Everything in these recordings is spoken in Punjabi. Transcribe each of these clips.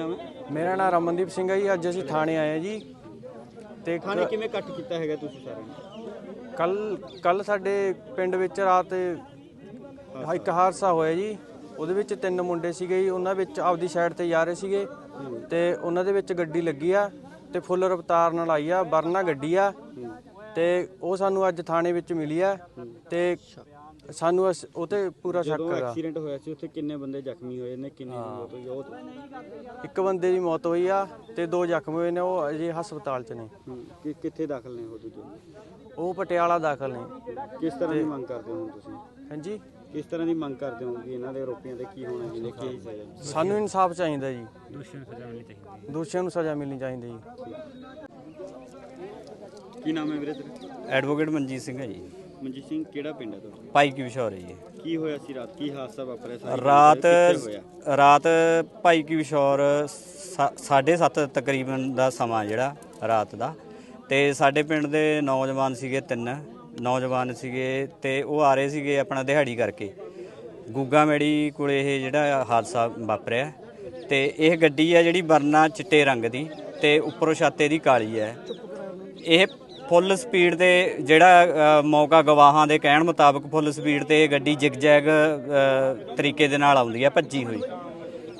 ਨਾਮ ਹੈ? ਮੇਰਾ ਨਾਮ ਰਮਨਦੀਪ ਸਿੰਘ ਹੈ ਜੀ ਅੱਜ ਅਸੀਂ ਥਾਣੇ ਆਏ ਹਾਂ ਜੀ। ਤੇ ਥਾਣੇ ਕਿਵੇਂ ਕੱਟ ਕੀਤਾ ਹੈਗਾ ਤੁਸੀਂ ਸਾਰਿਆਂ ਨੇ? ਕੱਲ ਕੱਲ ਸਾਡੇ ਪਿੰਡ ਵਿੱਚ ਰਾਤ ਇੱਕ ਹਾਦਸਾ ਹੋਇਆ ਜੀ। ਉਹਦੇ ਵਿੱਚ ਤਿੰਨ ਮੁੰਡੇ ਸੀਗੇ ਜੀ ਉਹਨਾਂ ਵਿੱਚ ਆਪਦੀ ਸਾਈਡ ਤੇ ਜਾ ਰਹੇ ਸੀਗੇ। ਤੇ ਉਹਨਾਂ ਦੇ ਵਿੱਚ ਗੱਡੀ ਲੱਗੀ ਆ ਤੇ ਫੁੱਲ ਰਫਤਾਰ ਨਾਲ ਆਈ ਆ ਵਰਨਾ ਗੱਡੀ ਆ। ਤੇ ਉਹ ਸਾਨੂੰ ਅੱਜ ਥਾਣੇ ਵਿੱਚ ਮਿਲੀ ਆ। ਤੇ ਸਾਨੂੰ ਅਸ- ਉਹ ਤੇ ਪੂਰਾ ਸ਼ੱਕ ਜਦੋਂ ਹੈਗਾ। ਐਕਸੀਡੈਂਟ ਹੋਇਆ ਸੀ ਉੱਥੇ ਕਿੰਨੇ ਬੰਦੇ ਜ਼ਖਮੀ ਹੋਏ ਨੇ ਕਿੰਨੇ ਦੀ ਮੌਤ ਹੋਈ ਆ, ਉਹ ਤਾਂ- ਇੱਕ ਬੰਦੇ ਦੀ ਮੌਤ ਹੋਈ ਆ ਤੇ ਦੋ ਜ਼ਖਮੀ ਹੋਏ ਨੇ ਉਹ ਅਜੇ ਹਸਪਤਾਲ 'ਚ ਨੇ। ਕਿ- ਕਿੱਥੇ ਦਾਖਲ ਨੇ ਉਹ ਦੂਜੇ? ਉਹ ਪਟਿਆਲਾ ਦਾਖਲ ਨੇ। ਕਿਸ ਤਰ੍ਹਾਂ ਦੀ ਮੰਗ ਕਰਦੇ ਹੋ ਹੁਣ ਤੁਸੀਂ? ਹਾਂਜੀ? ਕਿਸ ਤਰ੍ਹਾਂ ਦੀ ਮੰਗ ਕਰਦੇ ਹੋ ਕਿ ਇਹਨਾਂ ਦੇ ਆਰੋਪੀਆਂ ਤੇ ਕੀ ਹੋਣਾ ਚਾਹੀਦਾ ਕੀ ਸਜ਼ਾ ਸਾਨੂੰ ਇਨਸਾਫ ਚਾਹੀਦਾ ਜੀ। ਦੋਸ਼ੀਆਂ ਨੂੰ ਸਜ਼ਾ ਮਿਲਣੀ ਚਾਹੀਦੀ ਦੋਸ਼ੀਆਂ ਨੂੰ ਸਜ਼ਾ ਮਿਲਣੀ ਚਾਹੀਦੀ ਜੀ। ਕੀ ਨਾਮ ਹੈ ਵੀਰੇ ਤੇਰਾ? ਐਡਵੋਕੇਟ ਮਨਜੀਤ ਸਿੰਘ ਹੈ ਜੀ। ਮਨਜੀਤ ਸਿੰਘ ਕਿਹੜਾ ਪਿੰਡ ਹੈ ਤੁਹਾਡਾ? ਭਾਈ ਕੀ ਵਿਸ਼ੌਰ ਹੈ ਜੀ। ਕੀ ਹੋਇਆ ਸੀ ਰਾਤ? ਕੀ ਹਾਦਸਾ ਵਾਪਰਿਆ ਸਾਰੀ ਰਾਤ ਰਾਤ ਭਾਈ ਕੀ ਵਿਸ਼ੌਰ 7:30 ਤਕਰੀਬਨ ਦਾ ਸਮਾਂ ਜਿਹੜਾ ਰਾਤ ਦਾ। ਤੇ ਸਾਡੇ ਪਿੰਡ ਦੇ ਨੌਜਵਾਨ ਸੀਗੇ ਤਿੰਨ। ਨੌਜਵਾਨ ਸੀਗੇ ਤੇ ਉਹ ਆ ਰਹੇ ਸੀਗੇ ਆਪਣਾ ਦਿਹਾੜੀ ਕਰਕੇ। ਗੁੱਗਾ ਮੇੜੀ ਕੋਲੇ ਇਹ ਜਿਹੜਾ ਹਾਦਸਾ ਵਾਪਰਿਆ। ਤੇ ਇਹ ਗੱਡੀ ਹੈ ਜਿਹੜੀ ਵਰਨਾ ਚਿੱਟੇ ਰੰਗ ਦੀ ਤੇ ਉੱਪਰੋਂ ਛਾਤੇ ਦੀ ਕਾਲੀ ਹੈ ਇਹ ਫੁੱਲ ਸਪੀਡ ਤੇ ਜਿਹੜਾ ਮੌਕਾ ਗਵਾਹਾਂ ਦੇ ਕਹਿਣ ਮੁਤਾਬਕ ਫੁੱਲ ਸਪੀਡ ਤੇ ਇਹ ਗੱਡੀ ਜਿਗਜੈਗ ਅ, ਤਰੀਕੇ ਦੇ ਨਾਲ ਆਉਂਦੀ ਹੈ ਭੱਜੀ ਹੋਈ।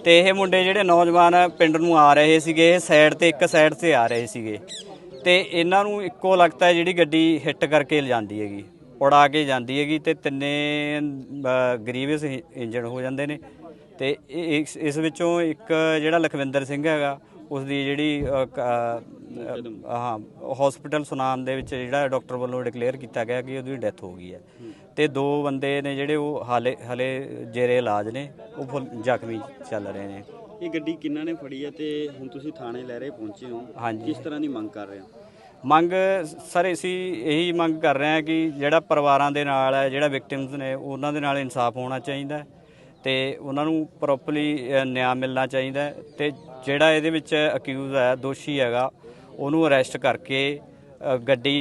ਤੇ ਇਹ ਮੁੰਡੇ ਜਿਹੜੇ ਨੌਜਵਾਨ ਪਿੰਡ ਨੂੰ ਆ ਰਹੇ ਸੀਗੇ ਇਹ ਸਾਈਡ ਤੇ ਇੱਕ ਸਾਈਡ ਤੇ ਆ ਰਹੇ ਸੀਗੇ। ਤੇ ਇਹਨਾਂ ਨੂੰ ਇੱਕੋ ਲੱਗਦਾ ਜਿਹੜੀ ਗੱਡੀ ਹਿੱਟ ਕਰਕੇ ਲਿਜਾਂਦੀ ਹੈਗੀ ਉਡਾ ਕੇ ਜਾਂਦੀ ਹੈਗੀ ਤੇ ਤਿੰਨੇ ਗਰੀਵਸ ਇੰਜਣ ਹੋ ਜਾਂਦੇ ਨੇ। ਤੇ ਇਹ- ਇਸ ਵਿੱਚੋਂ ਇੱਕ ਜਿਹੜਾ ਲਖਵਿੰਦਰ ਸਿੰਘ ਹੈਗਾ ਉਸ ਦੀ ਜਿਹੜੀ ਕ- ਹਾਂ ਹਸਪੀਟਲ ਸੁਨਾਮ ਦੇ ਵਿੱਚ ਜਿਹੜਾ ਡਾਕਟਰ ਵੱਲੋਂ ਡਿਕਲੇਅਰ ਕੀਤਾ ਗਿਆ ਕਿ ਉਹਦੀ ਡੈਥ ਹੋ ਗਈ ਹੈ। ਤੇ ਦੋ ਬੰਦੇ ਨੇ ਜਿਹੜੇ ਉਹ ਹਾਲੇ ਹਲੇ ਜੇਰੇ ਇਲਾਜ ਨੇ ਉਹ ਫੁੱਲ ਜ਼ਖਮੀ ਚੱਲ ਰਹੇ ਨੇ। ਇਹ ਗੱਡੀ ਕਿੰਨਾਂ ਨੇ ਫੜੀ ਹੈ ਤੇ ਹੁਣ ਤੁਸੀਂ ਥਾਣੇ ਲੈ ਰਹੇ ਪਹੁੰਚੇ ਹੋ। ਹਾਂਜੀ। ਕਿਸ ਤਰ੍ਹਾਂ ਦੀ ਮੰਗ ਕਰ ਰਹੇ ਹੋ? ਮੰਗ ਸਰ ਅਸੀਂ ਇਹੀ ਮੰਗ ਕਰ ਰਹੇ ਹਾਂ ਕਿ ਜਿਹੜਾ ਪਰਿਵਾਰਾਂ ਦੇ ਨਾਲ ਹੈ ਜਿਹੜਾ ਵਿਕਟਿਮਸ ਨੇ ਉਹਨਾਂ ਦੇ ਨਾਲ ਇਨਸਾਫ ਹੋਣਾ ਚਾਹੀਦਾ ਹੈ ਤੇ ਉਹਨਾਂ ਨੂੰ ਪ੍ਰੋਪਰਲੀ ਨਿਆਂ ਮਿਲਣਾ ਚਾਹੀਦਾ ਤੇ ਜਿਹੜਾ ਇਹਦੇ ਵਿੱਚ ਅਕਿਊਜ਼ ਹੈ ਦੋਸ਼ੀ ਹੈਗਾ ਉਹਨੂੰ ਅਰੈਸਟ ਕਰਕੇ ਗੱਡੀ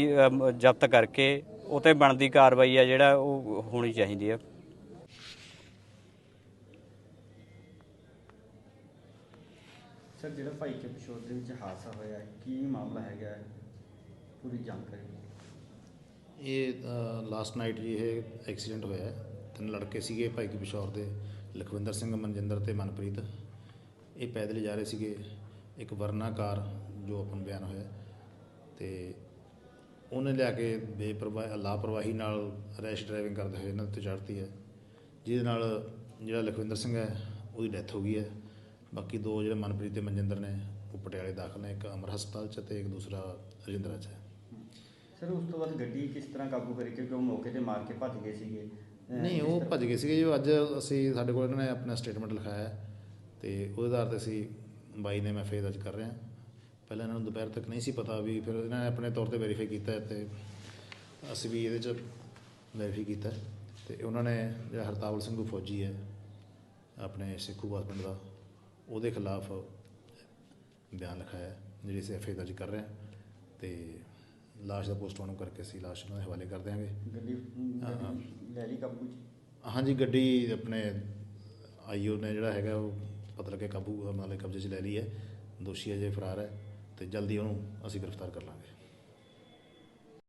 ਜ਼ਬਤ ਕਰਕੇ ਉਹ ਤੇ ਬਣਦੀ ਕਾਰਵਾਈ ਹੈ ਜਿਹੜਾ ਉਹ ਹੋਣੀ ਚਾਹੀਦੀ ਹੈ ਸਰ ਜਿਹੜਾ ਭਾਈ ਕੇ ਪਿਸ਼ੋਰ ਦੇ ਵਿੱਚ ਹਾਦਸਾ ਹੋਇਆ ਕੀ ਮਾਮਲਾ ਹੈਗਾ? ਪੂਰੀ ਜਾਣਕਾਰੀ ਇਹ ਲਾਸਟ ਨਾਈਟ ਜੀ ਇਹ ਐਕਸੀਡੈਂਟ ਹੋਇਆ ਹੈ। ਤਿੰਨ ਲੜਕੇ ਸੀਗੇ ਭਾਈ ਕੀ ਪਿਸ਼ੌਰ ਦੇ ਲਖਵਿੰਦਰ ਸਿੰਘ ਮਨਜਿੰਦਰ ਤੇ ਮਨਪ੍ਰੀਤ। ਇਹ ਪੈਦਲ ਜਾ ਰਹੇ ਸੀਗੇ। ਇੱਕ ਵਰਨਾ ਕਾਰ ਜੋ ਆਪਨ ਬਿਆਨ ਹੋਇਆ। ਤੇ ਉਹਨੇ ਲਿਆ ਕੇ ਬੇਪਰਵਾਹ ਲਾਪਰਵਾਹੀ ਨਾਲ ਰੈਸ਼ ਡਰਾਈਵਿੰਗ ਕਰਦੇ ਹੋਏ ਇਹਨਾਂ ਤੇ ਚੜ੍ਹਤੀ ਹੈ। ਜਿਹਦੇ ਨਾਲ ਜਿਹੜਾ ਲਖਵਿੰਦਰ ਸਿੰਘ ਹੈ ਉਹਦੀ ਡੈਥ ਹੋ ਗਈ ਹੈ। ਬਾਕੀ ਦੋ ਜਿਹੜੇ ਮਨਪ੍ਰੀਤ ਤੇ ਮਨਜਿੰਦਰ ਨੇ ਉਹ ਪਟਿਆਲੇ ਦਾਖਲ ਨੇ ਇੱਕ ਅਮਰ ਹਸਪਤਾਲ 'ਚ ਤੇ ਇੱਕ ਦੂਸਰਾ ਰਜਿੰਦਰਾ 'ਚ। ਹੈ ਸਰ ਉਸ ਤੋਂ ਬਾਅਦ ਗੱਡੀ ਕਿਸ ਤਰ੍ਹਾਂ ਕਾਬੂ ਕਰੀ? ਕਿਉਂਕਿ ਉਹ ਮੌਕੇ ਤੇ ਮਾਰ ਕੇ ਭੱਜ ਗਏ ਸੀਗੇ। ਨਹੀਂ ਉਹ ਭੱਜ ਗਏ ਸੀਗੇ ਜੋ। ਅੱਜ ਅਸੀਂ ਸਾਡੇ ਕੋਲ ਇਹਨਾਂ ਨੇ ਆਪਣਾ ਸਟੇਟਮੈਂਟ ਲਿਖਾਇਆ ਹੈ। ਤੇ ਉਹਦੇ ਆਧਾਰ ਤੇ ਅਸੀਂ ਬਾਈ ਨੇ ਮੈਂ ਫੇਰ ਦਰਜ ਕਰ ਰਿਹਾ ਪਹਿਲਾਂ ਇਹਨਾਂ ਨੂੰ ਦੁਪਹਿਰ ਤੱਕ ਨਹੀਂ ਸੀ ਪਤਾ ਵੀ ਫਿਰ ਇਹਨਾਂ ਨੇ ਆਪਣੇ ਤੌਰ ਤੇ ਵੈਰੀਫਾਈ ਕੀਤਾ ਤੇ ਅਸੀਂ ਵੀ ਇਹਦੇ ਚ ਵੈਰੀਫਾਈ ਕੀਤਾ ਤੇ ਉਹਨਾਂ ਨੇ ਜਿਹੜਾ ਹਰਤਾਵਲ ਸਿੰਘ ਫੌਜੀ ਹੈ ਆਪਣੇ ਸਿੱਖੂਵਾਸ ਪਿੰਡ ਦਾ ਉਹਦੇ ਖਿਲਾਫ ਬਿਆਨ ਲਿਖਾਇਆ ਜਿਹੜੀ ਅਸੀਂ ਐਫਏ ਦਰਜ ਕਰ ਰਹੇ ਹਾਂ ਤੇ ਲਾਸ਼ ਦਾ ਪੋਸਟਮਾਰਟਮ ਕਰਕੇ ਅਸੀਂ ਲਾਸ਼ ਨੂੰ ਹਵਾਲੇ ਕਰ ਦਿਆਂਗੇ। ਗੱਡੀ। ਲੈ ਲਈ ਕਾਬੂ ਹਾਂਜੀ ਗੱਡੀ ਆਪਣੇ ਆਈਓ ਨੇ ਜਿਹੜਾ ਹੈਗਾ ਉਹ ਪਤਾ ਲੱਗਿਆ ਕਾਬੂ ਨਾਲੇ ਕਬਜ਼ੇ 'ਚ ਲੈ ਲਈ ਹੈ ਦੋਸ਼ੀ ਅਜੇ ਫਰਾਰ ਹੈ। ਤੇ ਜਲਦੀ ਉਹਨੂੰ ਅਸੀਂ ਗ੍ਰਿਫਤਾਰ ਕਰ ਲਾਂਗੇ।